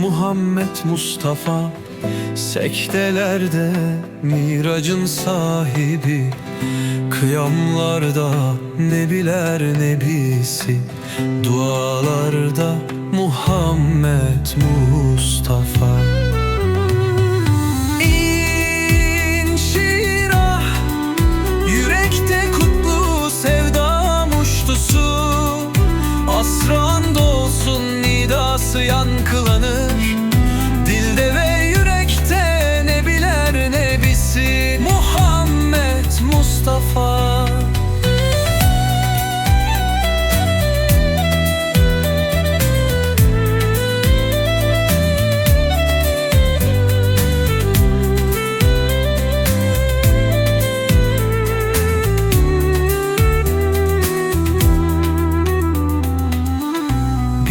Muhammed Mustafa. Sektelerde miracın sahibi. Kıyamlarda nebiler nebisi Dualarda Muhammed Mustafa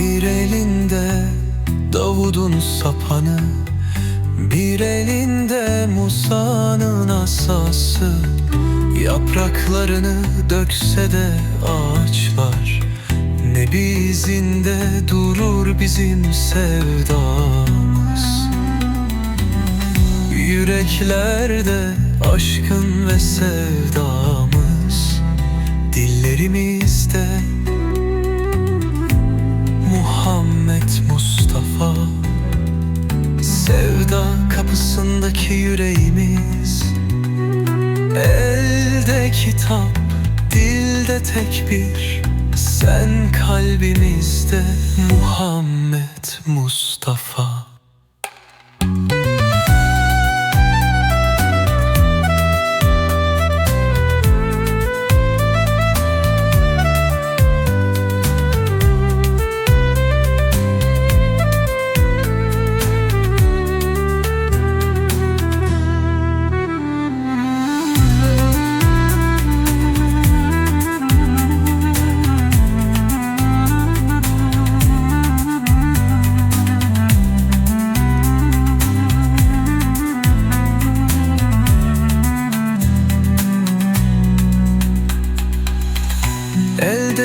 Bir elinde Davud'un sapanı Bir elinde Musa'nın asası. Yapraklarını dökse de ağaçlar Nebi izinde durur bizim sevdamız. Yüreklerde aşkın ve sevdamız. Dillerimizde kapısındaki yüreğimiz. Elde kitap, dilde tekbir. Sen kalbimizde Muhammed Mustafa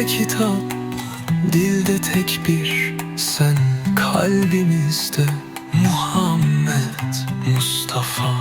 Kitap, dilde tekbir Sen kalbimizde Muhammed Mustafa